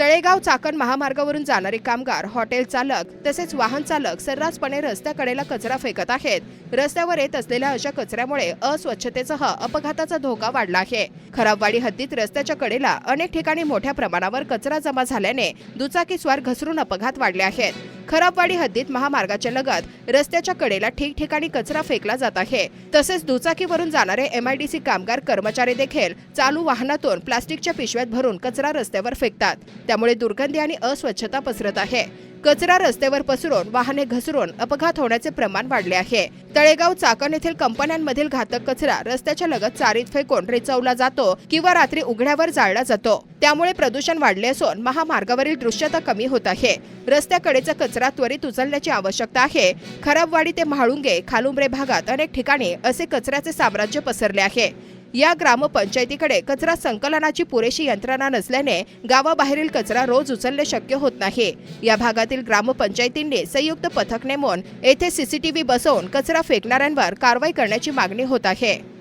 तळेगाव चाकण महामार्गावरून जाणारे कामगार हॉटेल चालक तसेच वाहन चालक सर्रासपणे रस्त्याकडेला कचरा फेकत आहेत. रस्त्यावर येत असलेल्या अशा कचऱ्यामुळे अस्वच्छतेसह अपघाताचा धोका वाढला आहे. खराबवाडी हद्दीत रस्त्याच्या कडेला अनेक ठिकाणी मोठ्या प्रमाणावर कचरा जमा झाल्याने दुचाकीस्वार घसरून अपघात वाढले आहेत. खराबवाडी हद्दीत महामार्गाच्या लगत रस्त्याच्या कडेला ठिकठिकाणी कचरा फेकला जात आहे. तसेच दुचाकीवरून जाणारे एमआयडीसी कामगार कर्मचारी देखील चालू वाहनातून प्लास्टिकच्या पिशव्यात भरून कचरा रस्त्यावर फेकतात. त्यामुळे दुर्गंधी आणि अस्वच्छता पसरत आहे. कचरा रस्त्यावर पसरून वाहने घसरून अपघात होण्याचे प्रमाण वाढले आहे. तळेगाव चाकण येथील कंपन्यांमधील घातक कचरा रस्त्याच्या लगत चारीत फेकून रिचवला जातो किंवा रात्री उघड्यावर जाळला जातो. त्यामुळे प्रदूषण वाढले असून महामार्गावरील दृश्यता कमी होत आहे. रस्त्याकडेचा कचरा त्वरित उचलण्याची आवश्यकता आहे. खराबवाडी ते म्हाळुंगे खालुंब्रे भागात अनेक ठिकाणी असे कचऱ्याचे साम्राज्य पसरले आहे. या ग्रामपंचायतीकडे कचरा संकलनाची पुरेशी यंत्रणा नसल्याने गावाबाहेरील कचरा रोज उचलणे शक्य होत नाही. या भागातील ग्रामपंचायतींनी संयुक्त पथक नेमून येथे सीसीटीव्ही बसवून कचरा फेकणाऱ्यांवर कारवाई करण्याची मागणी होत आहे.